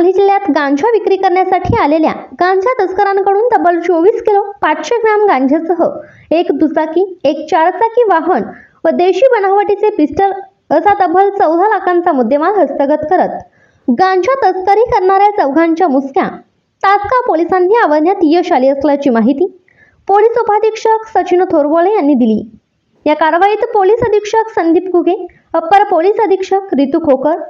सांगली जिल्ह्यात गांजा विक्री करण्यासाठी आलेल्या गांजा तस्करांकडून तब्बल चोवीस किलो पाचशे ग्राम गांजासह एक दुचाकी एक चारचाकी वाहन व देशी बनावटीचे पिस्टल असा तब्बल चौदा लाखांचा मुद्देमाल हस्तगत करत गांजा तस्करी करणाऱ्या चौघांच्या मुसक्या तासगाव पोलिसांनी आवडण्यात यश आले असल्याची माहिती पोलीस उपाधीक्षक सचिन थोरबोळे यांनी दिली. या कारवाईत पोलीस अधीक्षक संदीप कुगे अप्पर पोलीस अधीक्षक रितू खोकर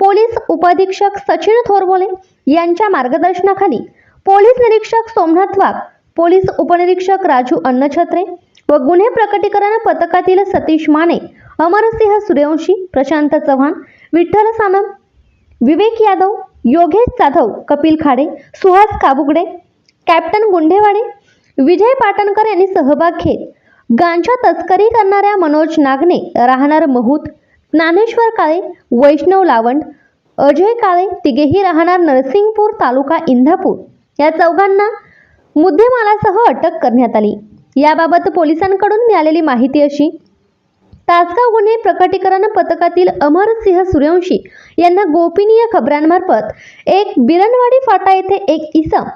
पोलीस उपाधीक्षक सचिन थोरबोले यांच्या मार्गदर्शनाखाली पोलीस निरीक्षक सोमनाथ वाघ पोलीस उपनिरीक्षक राजू अन्नछत्रे व गुन्हे प्रकटीकरण पथकातील सतीश माने अमरसिंह सूर्यवंशी प्रशांत चव्हाण विठ्ठल सानम विवेक यादव योगेश जाधव कपिल खाडे सुहास काबुगडे कॅप्टन गुंडेवाडे विजय पाटणकर यांनी सहभाग घेत गांजा तस्करी करणाऱ्या मनोज नागने राहणार महूत ज्ञानेश्वर काळे वैष्णव लावंड अजय काळे तिघेही राहणार नरसिंगपूर तालुका इंदापूर. या चौघांना मुद्देमालासह अटक करण्यात आली. याबाबत पोलिसांकडून मिळालेली माहिती अशी तासगाव गुन्हे प्रकटीकरण पथकातील अमरसिंह सूर्यवंशी यांना गोपनीय खबरांमार्फत एक बिरणवाडी फाटा येथे एक इसम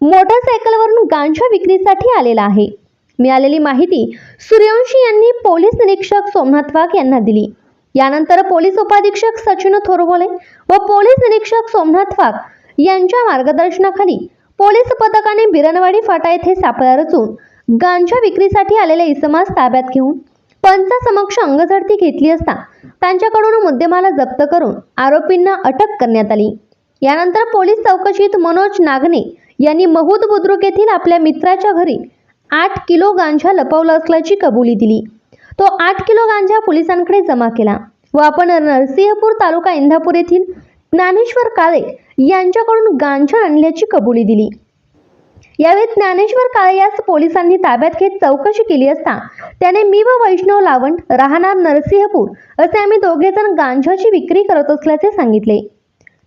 मोटरसायकलवरून गांजा विक्रीसाठी आलेला आहे. मिळालेली माहिती सूर्यवंशी यांनी पोलीस निरीक्षक सोमनाथ वाघ यांना दिली. यानंतर पोलीस उपाधीक्षक सचिन थोरबोले व पोलीस निरीक्षक सोमनाथ वाघ यांच्या मार्गदर्शनाखाली पोलीस पथकाने बिरणवाडी फाटा येथे सापळा रचून गांजा विक्रीसाठी आलेल्या इसमास ताब्यात घेऊन पंचासमक्ष अंगझडती घेतली असता त्यांच्याकडून मुद्देमाला जप्त करून आरोपींना अटक करण्यात आली. यानंतर पोलीस चौकशीत मनोज नागने यांनी महूद बुद्रुक येथील आपल्या मित्राच्या घरी आठ किलो गांजा लपवला असल्याची कबुली दिली. तो आठ किलो गांजा पोलिसांकडे जमा केला व आपण नरसिंहपूर तालुका इंदापूर येथील ज्ञानेश्वर काळे यांच्याकडून गांजा आणल्याची कबुली दिली. यावेळी ज्ञानेश्वर काळे यास पोलिसांनी ताब्यात घेत चौकशी केली असता त्याने मी व वैष्णव लावंड राहणार नरसिंहपूर असे आम्ही दोघेजण गांजाची विक्री करत असल्याचे सांगितले.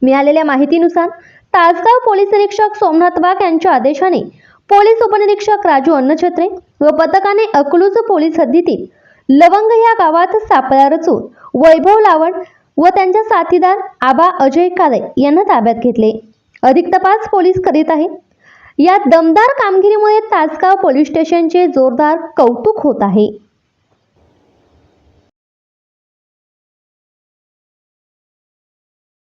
मिळालेल्या माहितीनुसार तासगाव पोलीस निरीक्षक सोमनाथ वाघ यांच्या आदेशाने पोलीस उपनिरीक्षक राजू अन्नछत्रे व पथकाने अकलूज पोलीस हद्दीतील लवंग या गावात सापळा रचून वैभव लावण व त्यांच्या साथीदार आबा अजय काळे यांना ताब्यात घेतले. अधिक तपास पोलीस करीत आहेत. या दमदार कामगिरीमुळे तासगाव पोलीस स्टेशनचे जोरदार कौतुक होत आहे.